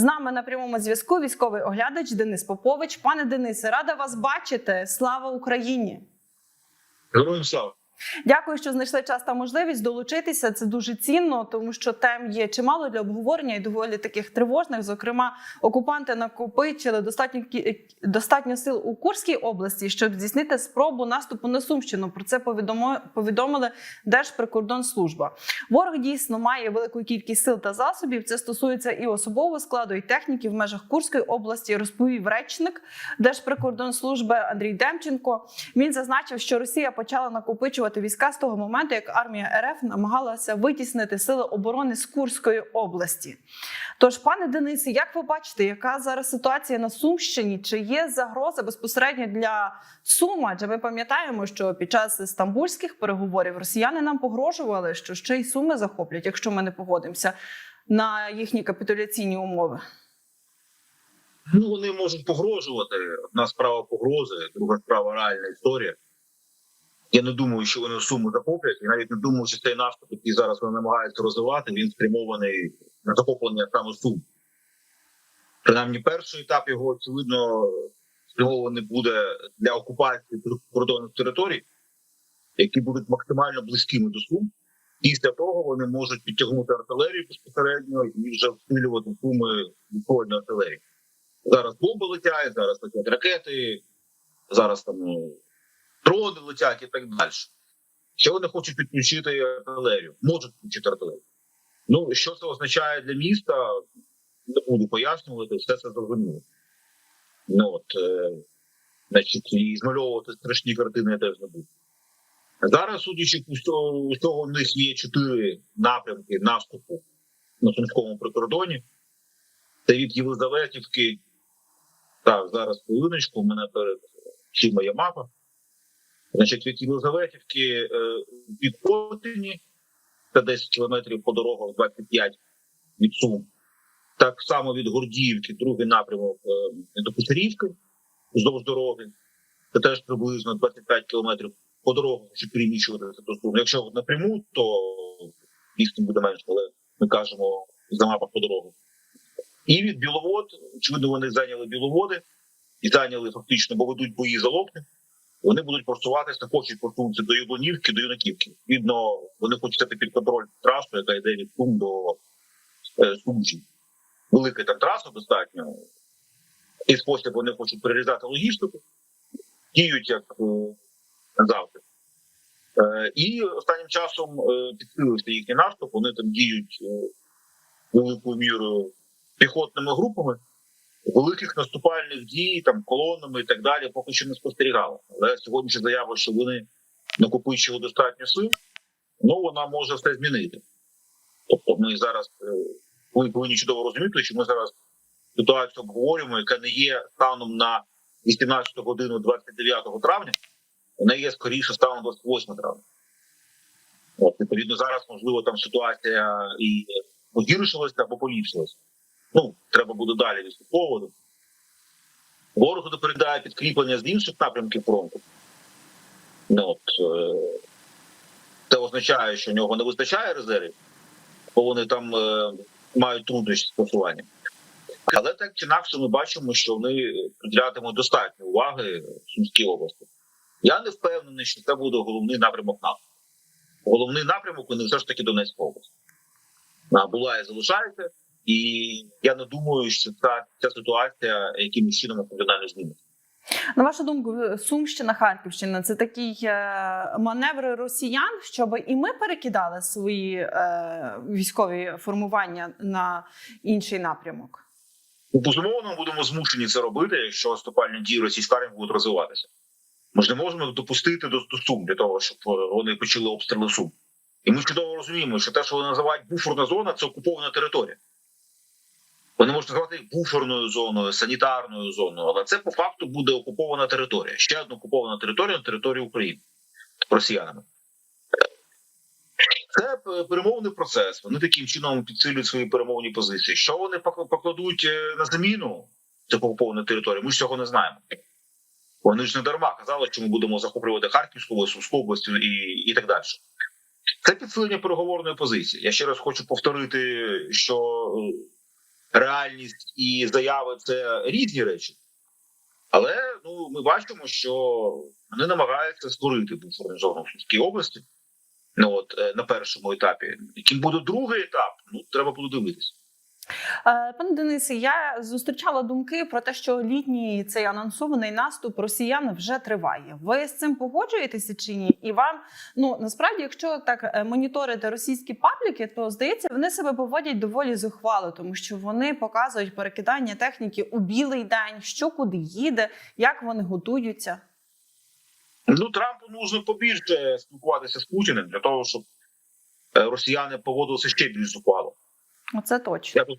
З нами на прямому зв'язку військовий оглядач Денис Попович. Пане Денисе, рада вас бачити. Слава Україні! Героям слава. Дякую, що знайшли час та можливість долучитися. Це дуже цінно, тому що тем є чимало для обговорення і доволі таких тривожних. Зокрема, окупанти накопичили достатньо кі- достатньо сил у Курській області, щоб здійснити спробу наступу на Сумщину. Про це повідомили Держприкордонслужба. Ворог дійсно має велику кількість сил та засобів. Це стосується і особового складу, і техніки в межах Курської області. Розповів речник Держприкордонслужби Андрій Демченко. Він зазначив, що Росія почала накопичувати війська з того моменту, як армія РФ намагалася витіснити сили оборони з Курської області. Тож, пане Денисе, як ви бачите, яка зараз ситуація на Сумщині? Чи є загроза безпосередньо для Сума? Адже ми пам'ятаємо, що під час стамбульських переговорів росіяни нам погрожували, що ще й суми захоплять, якщо ми не погодимося на їхні капітуляційні умови. Ну вони можуть погрожувати. Одна справа погрози, друга справа реальна історія. Я не думаю, що вони суму захоплять, і навіть не думаю, що цей наступ, який зараз вони намагаються розвивати, він спрямований на захоплення саме сум. Принаймні, перший етап його очевидно спрямований буде для окупації кордонних територій, які будуть максимально близькими до сум. Після того вони можуть підтягнути артилерію безпосередньо і вже всилювати суми відповідної артилерії. Зараз бомби летять, зараз летять ракети, зараз там ну, дрони летять і так далі. Що вони хочуть підключити артилерію? Можуть підключити артилерію. Ну, що це означає для міста, не буду пояснювати, все це зрозуміло. Ну от, е, значить, і змальовувати страшні картини я теж не буду. Зараз, судячи усього, усього, в них є чотири напрямки наступу на Сумському прикордоні. Це від Єлизаветівки. Так, зараз хвилиночку, у мене перед очима є мапа. Значить, від Єлизаветівки е, від Котині, це 10 кілометрів по дорогах 25 від Сум. Так само від Гордіївки, другий напрямок е, до Писарівки вздовж дороги. Це теж приблизно 25 кілометрів по дорогах, щоб переміщуватися до Сум. Якщо напряму, то дійсно буде менше, але ми кажемо за мапах по дорогах. І від Біловод, очевидно, вони зайняли Біловоди і зайняли фактично, бо ведуть бої за Лопни. Вони будуть просуватися, хочуть просунутися до Яблонівки, до Юнаківки. Відно, вони хочуть взяти під контроль трасу, яка йде від Сум до е, Сумжі. Велика там траса достатньо. І спосіб вони хочуть перерізати логістику, діють як е, завжди. Е, і останнім часом е, підсилився їхній наступ. Вони там діють е, великою мірою піхотними групами. Великих наступальних дій, там колонами і так далі, поки що не спостерігали. Але сьогодні заява, що вони накопичили достатньо сил, ну вона може все змінити. Тобто, ми зараз е, ви повинні чудово розуміти, що ми зараз ситуацію обговорюємо, яка не є станом на 18 годину 29 травня, вона є скоріше станом 28 травня. От, відповідно, зараз можливо там ситуація і погіршилася або поліпшилася. Ну, треба буде далі відслідковувати. Ворогу допередає підкріплення з інших напрямків фронту. Ну, от, е, це означає, що в нього не вистачає резервів, бо вони там е, мають труднощі з просуванням. Але так чи інакше ми бачимо, що вони приділятимуть достатньо уваги Сумській області. Я не впевнений, що це буде головний напрямок НАТО. Головний напрямок вони все ж таки Донецька область. Була і залишається. І я не думаю, що ця, ця ситуація якимось чином кардинально зміниться. На вашу думку, Сумщина, Харківщина це такий е, маневр росіян, щоб і ми перекидали свої е, військові формування на інший напрямок. Ну, Безумовно, ми будемо змушені це робити, якщо наступальні дії російської армії будуть розвиватися. Ми ж не можемо допустити до, до Сум для того, щоб е, вони почали обстріли Сум. І ми чудово розуміємо, що те, що вони називають буферна зона, це окупована територія. Вони можуть називати їх буферною зоною, санітарною зоною, але це по факту буде окупована територія. Ще одна окупована територія на території України росіянами. Це перемовний процес. Вони таким чином підсилюють свої перемовні позиції. Що вони покладуть е, на заміну цих окупованих територій? Ми ж цього не знаємо. Вони ж не дарма казали, що ми будемо захоплювати Харківську область, Сумську область і, і так далі. Це підсилення переговорної позиції. Я ще раз хочу повторити, що е, реальність і заяви це різні речі. Але ну ми бачимо, що вони намагаються створити буферну зону в Сумській області. Ну от е, на першому етапі. Яким буде другий етап, ну треба буде дивитися. Е, Пане Денисе, я зустрічала думки про те, що літній цей анонсований наступ росіян вже триває. Ви з цим погоджуєтеся чи ні? І вам ну насправді, якщо так е, моніторити російські пабліки, то здається, вони себе поводять доволі зухвало, тому що вони показують перекидання техніки у білий день, що куди їде, як вони готуються. Ну Трампу нужно побільше спілкуватися з Путіним для того, щоб е, росіяни поводилися ще більш зухвало. Оце точно. Я тут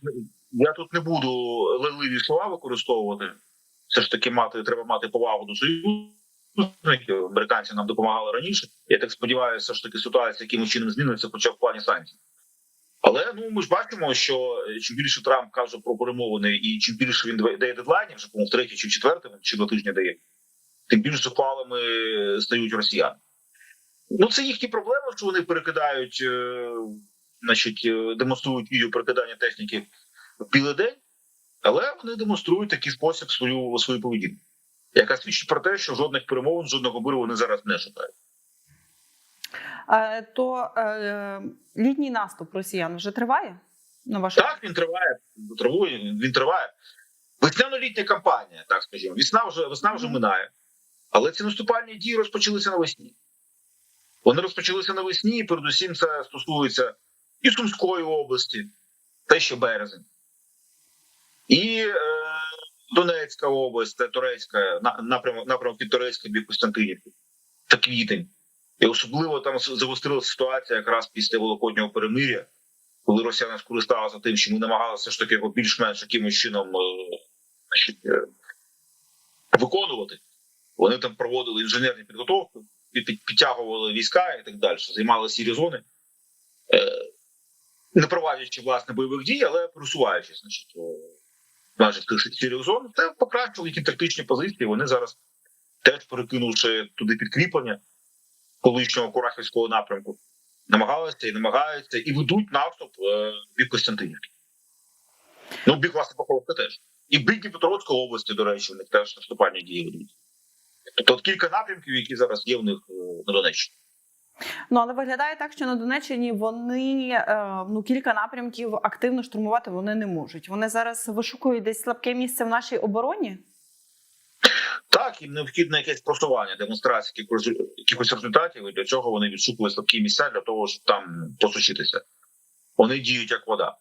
я тут не буду леливі слова використовувати. Все ж таки, мати треба мати повагу до союзників. Американці нам допомагали раніше. Я так сподіваюся, все ж таки ситуація якимось чином зміниться, хоча в плані санкцій. Але ну ми ж бачимо, що е, чим більше Трамп каже про перемовини, і чим більше він дає дедлайнів, вже по третій чи четвертий, чи два тижні дає, тим більш зухвалими стають росіяни. Ну це їхні проблеми, що вони перекидають. Значить, е, демонструють відео перекидання техніки в білий день, але вони демонструють такий спосіб свою свою поведінку, яка свідчить про те, що жодних перемовин, жодного миру вони зараз не шукають. Е, то е, літній наступ росіян вже триває? На вашу Так, він триває, триває, він триває. Весняно-літня кампанія, так скажімо. Весна вже весна вже минає, але ці наступальні дії розпочалися навесні. Вони розпочалися навесні, і передусім це стосується і Сумської області, та ще березень, і е, Донецька область, це Турецька, на- напрямок напрямок від Турецька бік Костянтинівки та квітень. І особливо там загострилася ситуація якраз після Великоднього перемиря, коли росіяни скористалися тим, що ми намагалися ж таки його більш-менш якимось чином е, е, виконувати. Вони там проводили інженерні підготовки, під- під- підтягували війська і так далі, займали сірі зони, е, не проводячи власне бойових дій, але просуваючись, значить, е, майже тих сірих зон, це покращило їхні тактичні позиції. Вони зараз теж перекинувши туди підкріплення колишнього Курахівського напрямку, намагалися і намагаються і ведуть наступ е, від Костянтинівки. Ну, бік власне Покровка теж. І бік Дніпропетровської області, до речі, в них теж наступальні дії ведуть. Тобто от кілька напрямків, які зараз є в них е, на Донеччині. Ну але виглядає так, що на Донеччині вони е, ну кілька напрямків активно штурмувати вони не можуть. Вони зараз вишукують десь слабке місце в нашій обороні. Так, їм необхідне якесь просування, демонстрація якихось, результатів, і для чого вони відшукують слабкі місця для того, щоб там посушитися. Вони діють як вода.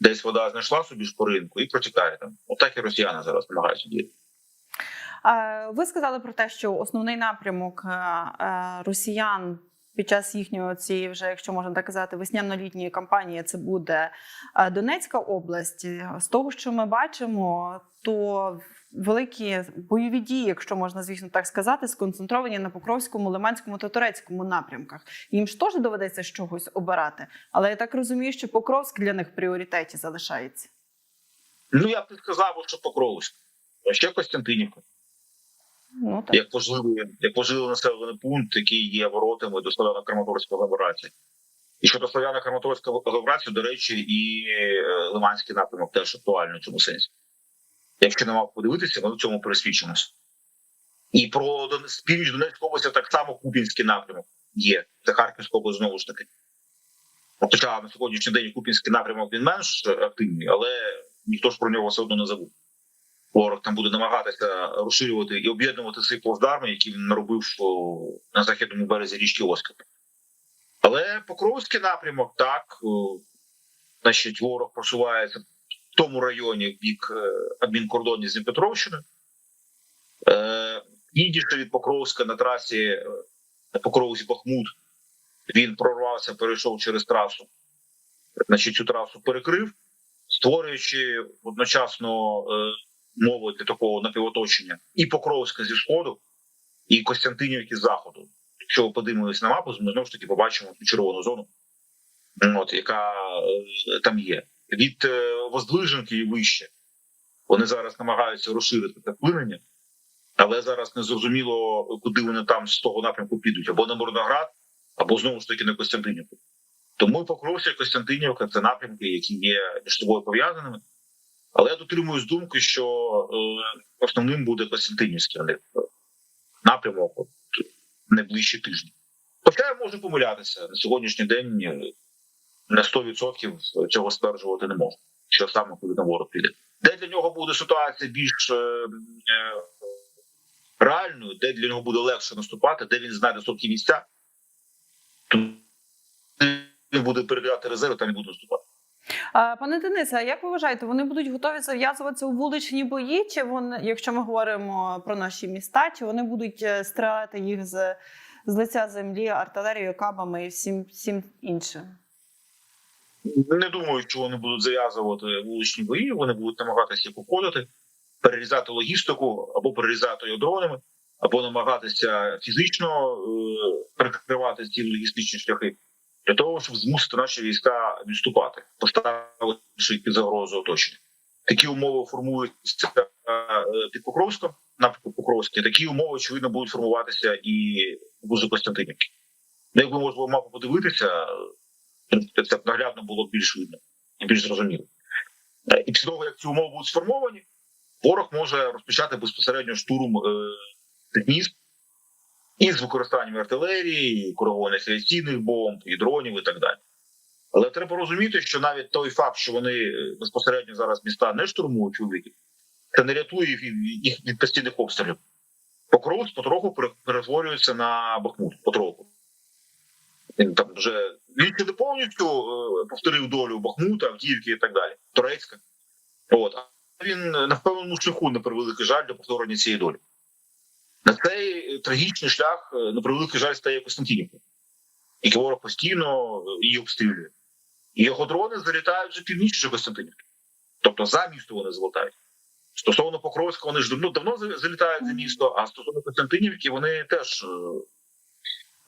Десь вода знайшла собі шпоринку і протікає там. Отак і росіяни зараз намагаються діяти. Ви сказали про те, що основний напрямок е, е, росіян під час їхньої цієї, вже якщо можна так казати, весняно-літньої кампанії це буде е, Донецька область. З того, що ми бачимо, то великі бойові дії, якщо можна, звісно, так сказати, сконцентровані на Покровському, Лиманському та Турецькому напрямках. Їм ж теж доведеться чогось обирати. Але я так розумію, що Покровськ для них в пріоритеті залишається. Ну я б сказав, що Покровськ. Ще Костянтинівка. Ну так. як важливий, як важливий населений пункт, який є воротами до Слов'яно-Краматорської агломерації. І щодо Слов'яно-Краматорської агломерації, до речі, і е, Лиманський напрямок теж актуальний в цьому сенсі. Якщо не мав подивитися, ми в цьому пересвідчимося. І про північ Донецької області так само Купінський напрямок є. Це Харківська область знову ж таки. Хоча на сьогоднішній день Купінський напрямок він менш активний, але ніхто ж про нього все одно не забув. Ворог там буде намагатися розширювати і об'єднувати свої плацдарми, які він наробив на західному березі річки Оскар. Але Покровський напрямок так, значить, ворог просувається в тому районі в бік е, адмінкордонів з Дніпропетровщиною. Е, Їдіше від Покровська на трасі е, Покровськ Бахмут, він прорвався, перейшов через трасу. Значить, цю трасу перекрив, створюючи одночасно мови для такого напівоточення і Покровська зі сходу, і Костянтинівки з заходу. Якщо ви подивимось на мапу, ми знову ж таки побачимо цю червону зону, от, яка е, там є. Від е, Воздвиженки і вище. Вони зараз намагаються розширити це вплинення, але зараз не зрозуміло, куди вони там з того напрямку підуть, або на Морноград, або знову ж таки на Костянтинівку. Тому Покровська і Костянтинівка це напрямки, які є між собою пов'язаними. Але я дотримуюсь думки, що е, основним буде Костянтинівський е, напрямок от, найближчі тижні. Хоча я можу помилятися на сьогоднішній день е, на 100% цього стверджувати не можу, що саме коли на ворог піде. Де для нього буде ситуація більш е, е, реальною, де для нього буде легше наступати, де він знайде слабкі місця, то він буде перевіряти резерви, там і буде наступати. Пане Денисе, як ви вважаєте, вони будуть готові зав'язуватися у вуличні бої? Чи вони, якщо ми говоримо про наші міста, чи вони будуть е, стріляти їх з, з лиця землі артилерією, кабами і всім, всім іншим? Не думаю, що вони будуть зав'язувати вуличні бої. Вони будуть намагатися їх обходити, перерізати логістику або перерізати її дронами, або намагатися фізично е, перекривати ці логістичні шляхи для того, щоб змусити наші війська відступати, поставивши під загрозу оточення. Такі умови формуються е, під Покровськом, напрямку Покровське. Такі умови очевидно будуть формуватися і в Костянтинівки. Ну, Якби можна було мапу подивитися, це б наглядно було більш видно і більш зрозуміло. Е, І після того, як ці умови будуть сформовані, ворог може розпочати безпосередньо штурм е, міст із використанням артилерії, і авіаційних бомб, і дронів, і так далі. Але треба розуміти, що навіть той факт, що вони е, безпосередньо зараз міста не штурмують у віки, це не рятує їх від, постійних обстрілів. Покровськ потроху пере- перетворюється на Бахмут, потроху. Він там вже він не повністю е, повторив долю Бахмута, Авдіївки і так далі, Турецька. От а він на певному шляху на превеликий жаль до повторення цієї долі. На цей е, трагічний шлях е, на превеликий жаль стає Костянтинівка, який ворог постійно е, її обстрілює. І його дрони залітають вже північніше Костянтинівки. Тобто за місто вони залітають. Стосовно Покровська, вони ж ну, давно залітають за місто, а стосовно Костянтинівки вони теж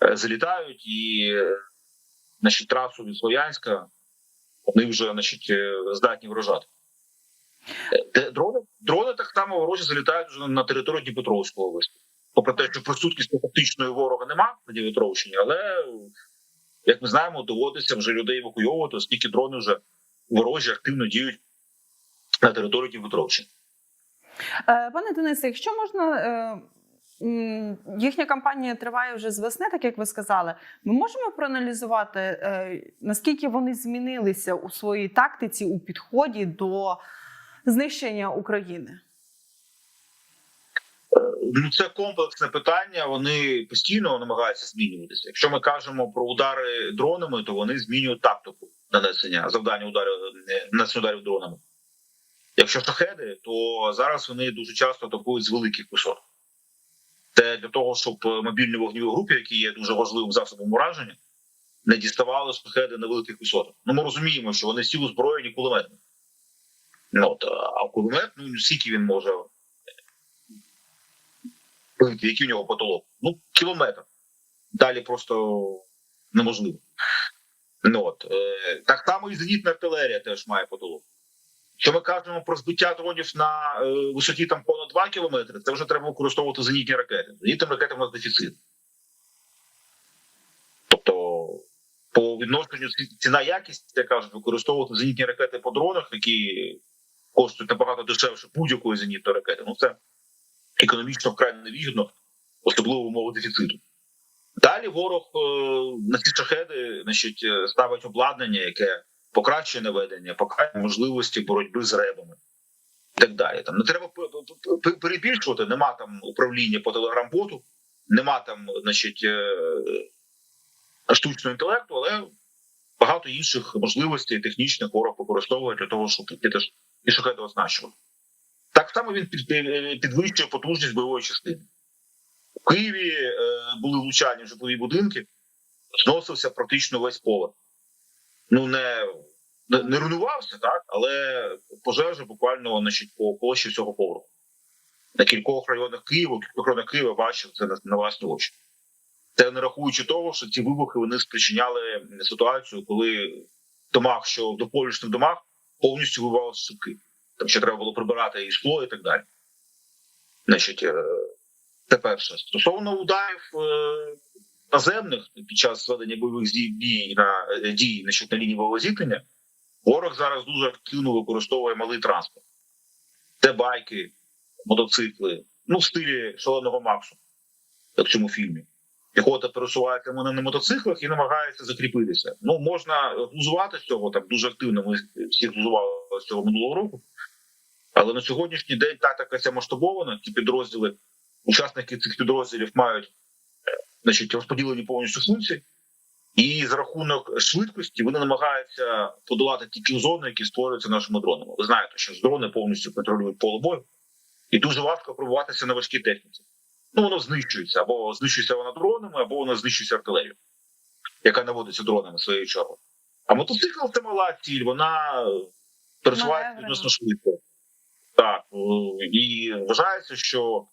е, залітають і значить, трасу від Слов'янська вони вже значить, здатні вражати. Дрони, дрони так само ворожі залітають вже на територію Дніпропетровської області. Попри те, що присутності фактичної ворога нема на Дніпропетровщині, але як ми знаємо, доводиться вже людей евакуйовувати, оскільки дрони вже ворожі активно діють на території Дніпропетровщини. Е, Пане Денисе, якщо можна. е, Їхня кампанія триває вже з весни, так як ви сказали. Ми можемо проаналізувати, е, наскільки вони змінилися у своїй тактиці у підході до знищення України? Ну, це комплексне питання. Вони постійно намагаються змінюватися. Якщо ми кажемо про удари дронами, то вони змінюють тактику нанесення завдання ударів е, нанесення ударів дронами. Якщо шахеди, то зараз вони дуже часто атакують з великих висот. Це для того, щоб мобільні вогневі групи, які є дуже важливим засобом ураження, не діставали шахеди на великих висотах. Ну, ми розуміємо, що вони всі озброєні кулеметами. От, а кулемет, ну скільки він може Великий, який у нього потолок? Ну, кілометр. Далі просто неможливо. Ну, от. Е, так само і зенітна артилерія теж має потолок. Якщо ми кажемо про збиття дронів на е, висоті там понад 2 кілометри, це вже треба використовувати зенітні ракети. Зенітним ракетам у нас дефіцит. Тобто, по відношенню ціна якість, як кажуть, використовувати зенітні ракети по дронах, які коштують набагато дешевше будь-якої зенітної ракети. Ну, це економічно вкрай невигідно, особливо в умовах дефіциту. Далі ворог е, на ці шахеди значить, е, ставить обладнання, яке покращує наведення, покращує можливості боротьби з ребами і так далі. Там не треба п- п- перебільшувати, нема там управління по телеграм-боту, нема там, значить, е, штучного інтелекту, але багато інших можливостей технічних ворог використовує для того, щоб теж і шахеди оснащувати. Так само він під- підвищує потужність бойової частини. У Києві е, були влучання житлові будинки, зносився практично весь поверх. Ну, не, не, не руйнувався, так, але пожежа буквально значить, по площі всього поверху. На кількох районах Києва, кількох районах Києва бачив це на, на власні очі. Це не рахуючи того, що ці вибухи вони спричиняли ситуацію, коли в домах, що в дополічних домах повністю вибивалися шибки. Там ще треба було прибирати і скло, і так далі. Значить, е, це перше. Стосовно ударів е, наземних під час ведення бойових дій на е, дій значить, на лінії бойового зіткнення, ворог зараз дуже активно використовує малий транспорт. це байки, мотоцикли, ну в стилі шаленого Максу, як в цьому фільмі. Піхота пересувається на на мотоциклах і намагається закріпитися. Ну можна глузувати з цього так дуже активно. Ми всі глузували з цього минулого року. Але на сьогоднішній день тактика ця масштабована. Ті підрозділи, учасники цих підрозділів мають е, значить, розподілені повністю функції, і за рахунок швидкості вони намагаються подолати ті кілзони, які створюються нашими дронами. Ви знаєте, що дрони повністю контролюють поле бою, і дуже важко пробуватися на важкій техніці. Ну воно знищується або знищується вона дронами, або воно знищується артилерією, яка наводиться дронами своєю чергою. А мотоцикл це мала ціль, вона пересувається відносно швидко. Так і вважається, що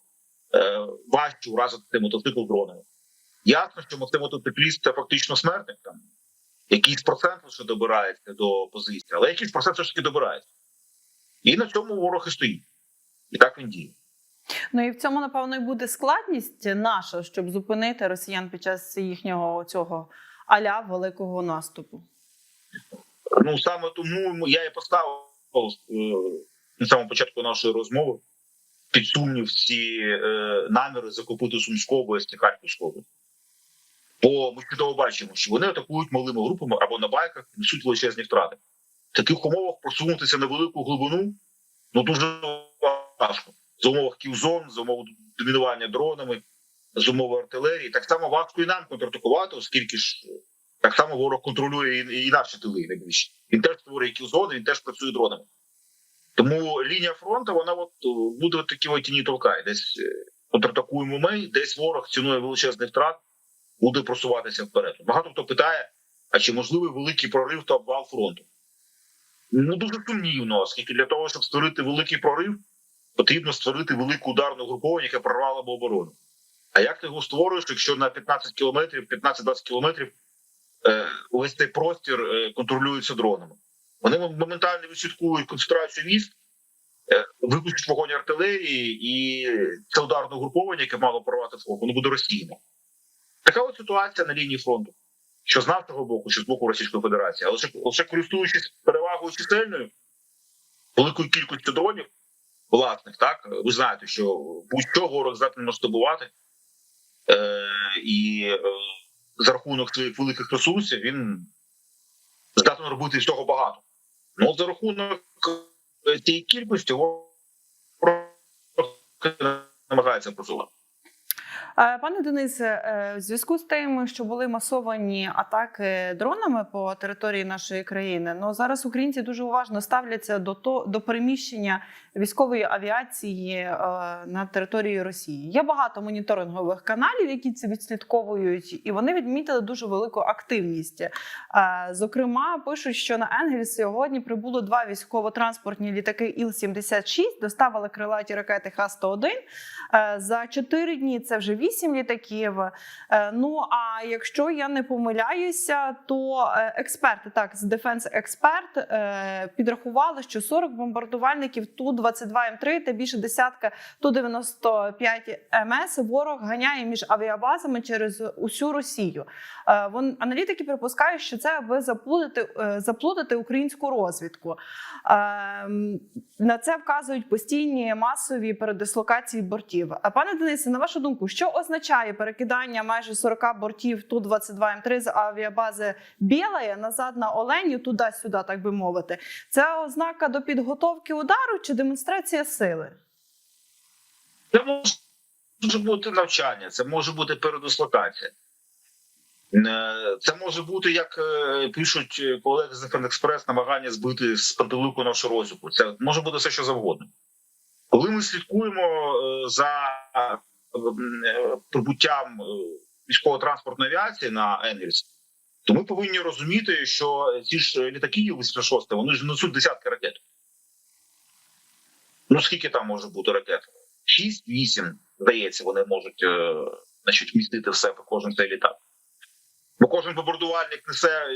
е, важче уразити мотоцикл дронами. Ясно, що мотоцикліст це фактично смертник там. Якийсь процент лише добирається до позиції, але якийсь процент все ж таки добирається. І на цьому ворог і стоїть. І так він діє. Ну і в цьому, напевно, і буде складність наша, щоб зупинити росіян під час їхнього цього аля великого наступу. Ну саме тому я і поставив е, на самому початку нашої розмови під сумнів ці е, наміри закупити Сумську область і Харківську область. Бо ми чудово бачимо, що вони атакують малими групами або на байках несуть величезні втрати. В таких умовах просунутися на велику глибину ну дуже важко. За умовах ківзон, за умов домінування дронами, за умови артилерії. Так само важко і нам контратакувати, оскільки ж так само ворог контролює і, і наші тили найближчі. Він теж створює кілзони, він теж працює дронами. Тому лінія фронту вона от е, буде такі от тіні толкає. Десь е, контратакуємо ми, десь ворог цінує величезних втрат, буде просуватися вперед. Багато хто питає: а чи можливий великий прорив та обвал фронту? Ну дуже сумнівно, оскільки для того, щоб створити великий прорив, потрібно створити велику ударну груповання, яка прорвала б оборону. А як ти його створюєш, якщо на 15 кілометрів, 15-20 кілометрів е, увесь цей простір е, контролюється дронами? Вони моментально відслідкують концентрацію військ, е, випустять вогонь артилерії, і це ударне угруповання, яке мало порвати фронт, воно буде розсіяно. Така от ситуація на лінії фронту, що з нашого боку, що з боку Російської Федерації, але лише користуючись перевагою чисельною, великою кількістю дронів власних, так ви знаєте, що будь-що ворог здатний масштабувати, е, і е, за рахунок своїх великих ресурсів він здатний робити з цього багато. Ну за рахунок е, цієї кількості ворог намагається просувати. Е, Пане Денисе, е, в зв'язку з тим, що були масовані атаки дронами по території нашої країни, ну зараз українці дуже уважно ставляться до то до переміщення військової авіації е, на території Росії. Є багато моніторингових каналів, які це відслідковують, і вони відмітили дуже велику активність. Зокрема, пишуть, що на Енгельс сьогодні прибуло два військово-транспортні літаки Іл-76, доставили крилаті ракети Х-101. Е, За чотири дні це вже вісім літаків. Е, Ну а якщо я не помиляюся, то е, експерти так з Defense Expert е, підрахували, що 40 бомбардувальників Ту-22М3 та більше десятка Ту-95 МС ворог ганяє між авіабазами через усю Росію. Вон аналітики припускають, що це аби заплутати, заплутати українську розвідку. Ем, На це вказують постійні масові передислокації бортів. А пане Денисе, на вашу думку, що означає перекидання майже 40 бортів Ту-22М3 з авіабази Білая назад на Оленю, туди-сюди, так би мовити? Це ознака до підготовки удару чи демонстрація сили? Це може бути навчання, це може бути передислокація. Е, Це може бути, як е, пишуть колеги з Express, намагання збити з пантелику нашу розвідку. Це може бути все, що завгодно. Коли ми слідкуємо е, за е, прибуттям е, військово-транспортної авіації на Енгельс, то ми повинні розуміти, що ці ж літаки Іл-86, вони ж несуть десятки ракет. Ну скільки там може бути ракет? 6-8, здається, вони можуть е, значить, вмістити в себе кожен цей літак. Бо кожен бомбардувальник несе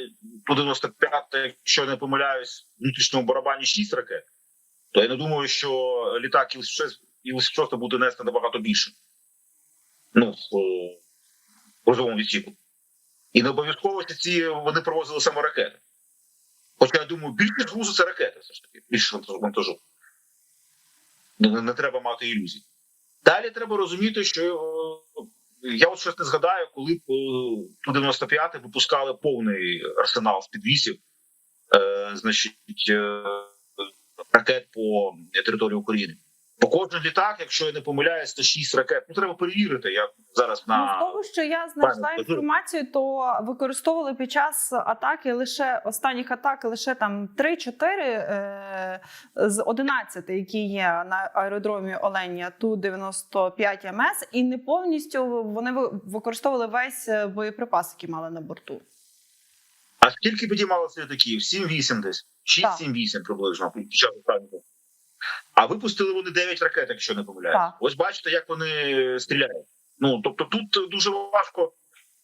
по 95, якщо я не помиляюсь, в внутрішньому барабані 6 ракет, то я не думаю, що літак Іл-76 буде нести набагато більше. Ну, в е, грузовому відсіку. І не обов'язково ці вони провозили саме ракети. Хоча я думаю, більше грузу це ракети, все ж таки, більше вантажу. Не, не треба мати ілюзій. Далі треба розуміти, що е, я от щось не згадаю, коли е, ту 95 випускали повний арсенал з підвісів, е, значить, е, ракет по території України. По кожен літак, якщо я не помиляюсь, це 6 ракет. Ну треба перевірити. Я зараз Ну, на того, що я знайшла інформацію, то використовували під час атаки лише останніх атак лише там 3-4 е, з 11, які є на аеродромі Оленя ту 95 МС, і не повністю вони ви- використовували весь е, боєприпас, який мали на борту. а скільки підіймалося літаків? 7-8 десь. Так. 6-7-8 приблизно під час останнього. А випустили вони 9 ракет, якщо не помиляюсь. Так. Ось бачите, як вони стріляють. Ну тобто, тут дуже важко,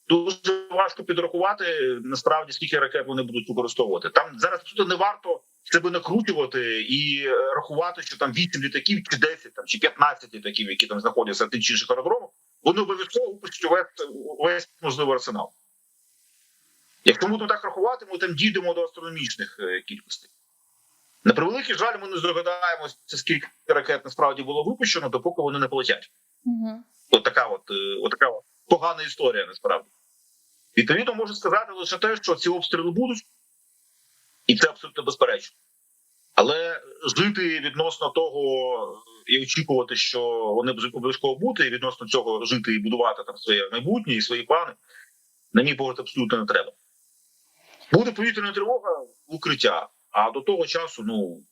дуже важко підрахувати насправді скільки ракет вони будуть використовувати. Там зараз тут не варто себе накручувати і е, рахувати, що там 8 літаків, чи 10, там чи 15 літаків, які там знаходяться на тих чи інших аеродромах, вони обов'язково випустять увесь, увесь можливий арсенал. Якщо будемо так рахувати, ми там дійдемо до астрономічних е, кількостей. На превеликий жаль, ми не здогадаємося, скільки ракет насправді було випущено, допоки вони не полетять. Угу. От така от, е, от така от погана історія насправді. Відповідно, можу сказати лише те, що ці обстріли будуть, і це абсолютно безперечно. Але жити відносно того і очікувати, що вони обов'язково бути, і відносно цього жити і будувати там своє майбутнє і свої плани, на мій погляд, абсолютно не треба. Буде повітряна тривога укриття, а до того часу, ну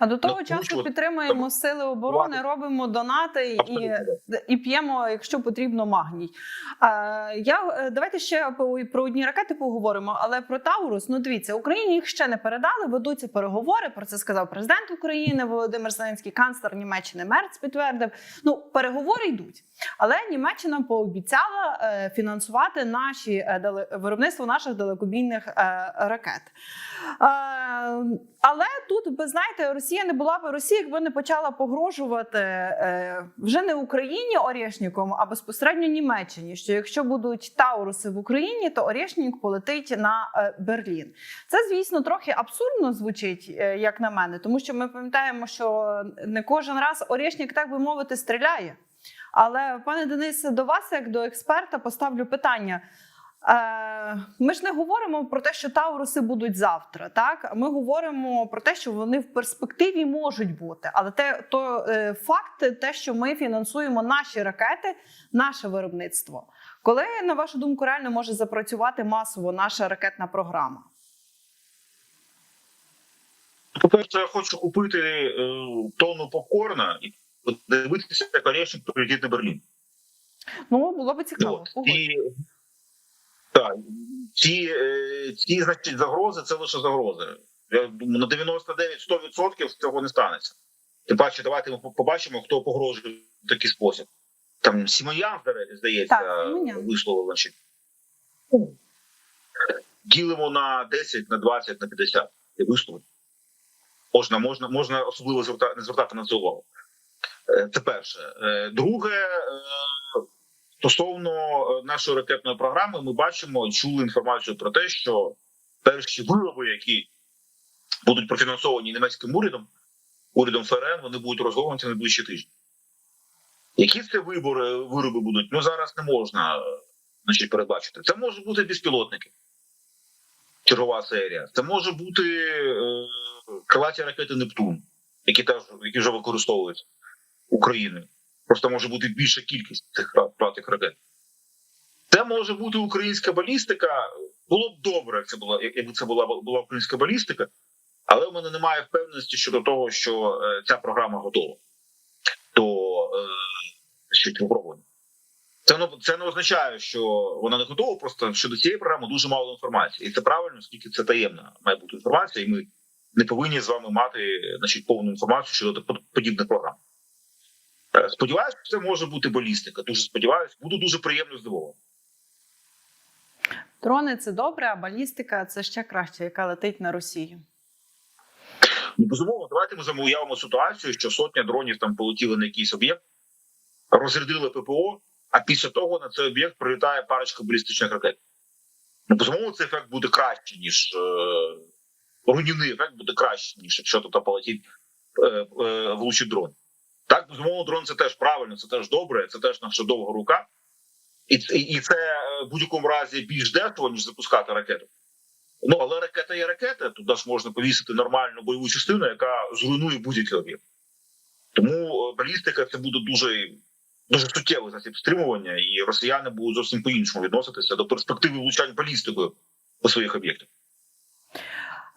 А до того Ну, часу тому що підтримуємо сили оборони, Ладно. робимо донати і, абсолютно. і п'ємо, якщо потрібно, магній. А, я е, давайте ще про одні ракети поговоримо. Але про Таурус, ну дивіться, Україні їх ще не передали. Ведуться переговори. Про це сказав президент України Володимир Зеленський, канцлер Німеччини Мерц підтвердив. Ну, переговори йдуть. Але Німеччина пообіцяла е, фінансувати наші е, виробництво наших далекобійних ракет. Але тут, ви знаєте, Росія не була б Росія, якби не почала погрожувати е, вже не Україні Орєшніком, а безпосередньо Німеччині. Що якщо будуть Тауруси в Україні, то Орєшнік полетить на е, Берлін. Це, звісно, трохи абсурдно звучить, е, як на мене, тому що ми пам'ятаємо, що не кожен раз Орєшнік, так би мовити, стріляє. Але, пане Денисе, до вас, як до експерта, поставлю питання. Е, Ми ж не говоримо про те, що Тауруси будуть завтра. Так ми говоримо про те, що вони в перспективі можуть бути. Але те то е, факт, те, що ми фінансуємо наші ракети, наше виробництво. Коли на вашу думку реально може запрацювати масово наша ракетна програма? По-перше, я хочу купити е, тонну попкорна і подивитися, як Орешник прилетить на Берлін. Ну було би цікаво. От. І, так, ці, е, ці значить, загрози це лише загрози. Я думаю, на 99-100% цього не станеться. Тим паче, давайте ми побачимо, хто погрожує в такий спосіб. Там Сімоян, здається, Так, висловив, значить. Ділимо на 10, на 20, на 50. І висловив. Можна, можна, можна особливо зверта, не звертати на це увагу. Е, Це перше. Е, Друге, стосовно е, нашої ракетної програми, ми бачимо і чули інформацію про те, що перші вироби, які будуть профінансовані німецьким урядом, урядом ФРН, вони будуть розгорнуті найближчі тижні. Які це вибори, вироби будуть? Ну зараз не можна е, значить, передбачити. Це можуть бути безпілотники. Чергова серія. Це може бути е, крилаті ракети Нептун, які теж які вже використовують Україною. Просто може бути більша кількість цих крилатих ракет. Це може бути українська балістика. Було б добре, як це була, якби це була була українська балістика, але в мене немає впевненості щодо того, що е, ця програма готова до е. Це це не означає, що вона не готова. Просто щодо цієї програми дуже мало інформації, і це правильно, оскільки це таємна має бути інформація, і ми не повинні з вами мати значить, повну інформацію щодо подібних програм. Е, Сподіваюся, це може бути балістика. Дуже сподіваюся, буду дуже приємно здивований. Дрони це добре, а балістика це ще краще, яка летить на Росію. Ну, безумовно, давайте ми з уявимо ситуацію, що сотня дронів там полетіли на якийсь об'єкт, розрядили ППО, а після того на цей об'єкт прилітає парочка балістичних ракет. Ну, безумовно, цей ефект буде краще, ніж е, руйнівний ефект буде краще, ніж якщо тут полетить е, е, влучить дрон. Так, безумовно, дрон це теж правильно, це теж добре, це теж наша довга рука, і, і це е, в будь-якому разі більш дешево, ніж запускати ракету. Ну але ракета є ракета. Туди ж можна повісити нормальну бойову частину, яка зруйнує будь-який об'єкт. Тому е, балістика це буде дуже, дуже суттєвий засіб стримування, і росіяни будуть зовсім по-іншому відноситися до перспективи влучань балістикою по своїх об'єктах.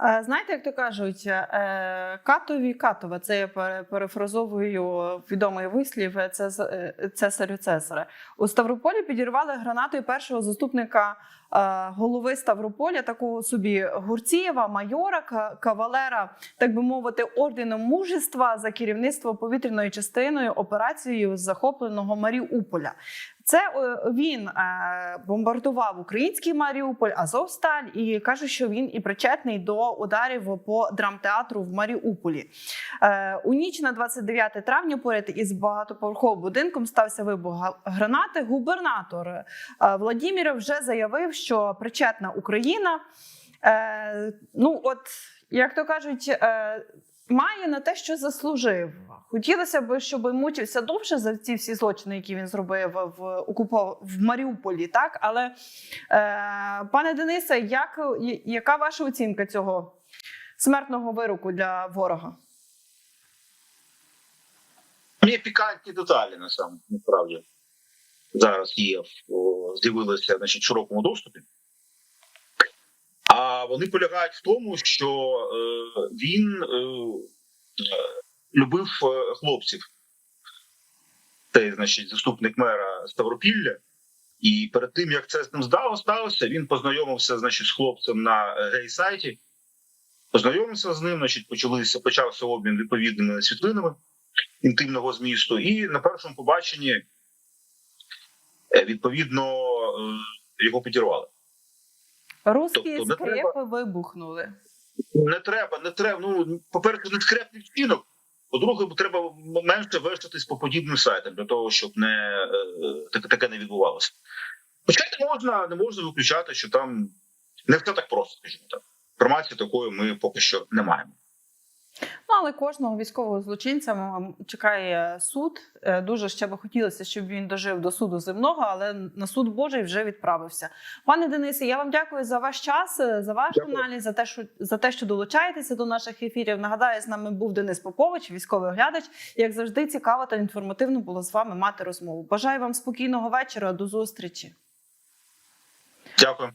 Е, Знаєте, як то кажуть, е, катові катове, це я пере- перефразовую відомий вислів е, це, цесарю Цесаря. У Ставрополі підірвали гранатою першого заступника е, голови Ставрополя, такого собі Гурцієва, майора, ка- кавалера, так би мовити, орденом мужества за керівництво повітряною частиною операцією захопленого Маріуполя. Це е, він е, бомбардував український Маріуполь, Азовсталь, і каже, що він і причетний до ударів по драмтеатру в Маріуполі. Е, У ніч на 29 травня поряд із багатоповерховим будинком стався вибух гранати. Губернатор е, Владімір вже заявив, що причетна Україна. Ну, от як то кажуть. Має на те, що заслужив. Хотілося б, щоб мучився довше за ці всі злочини, які він зробив в окупо... в Маріуполі. Так, але е, пане Денисе, як яка ваша оцінка цього смертного вироку для ворога? Є пікантні деталі на насправді зараз є з'явилися значить, в широкому доступі. Вони полягають в тому, що е, він е, е, любив хлопців. Цей, значить, заступник мера Ставропілля. І перед тим як це з ним сталося, він познайомився значить, з хлопцем на гей-сайті. Познайомився з ним, значить, почалися, почався обмін відповідними світлинами інтимного змісту. І на першому побаченні відповідно його підірвали. Русські Тобто скрепи треба- вибухнули. Не треба, не треба. Ну по-перше, не скрепний вчинок. По-друге, треба менше вештатись по подібним сайтам для того, щоб не так, таке, таке не відбувалося. Хоча не можна, не можна виключати, що там не все так просто, скажімо так. Інформації такої ми поки що не маємо. Ну, але кожного військового злочинця чекає суд. Е, Дуже ще би хотілося, щоб він дожив до суду земного, але на суд Божий вже відправився. Пане Денисе, я вам дякую за ваш час, е, за ваш Дякую. аналіз, за те, що за те, що долучаєтеся до наших ефірів. Нагадаю, з нами був Денис Попович, військовий оглядач. Як завжди, цікаво та інформативно було з вами мати розмову. Бажаю вам спокійного вечора. До зустрічі. Дякую.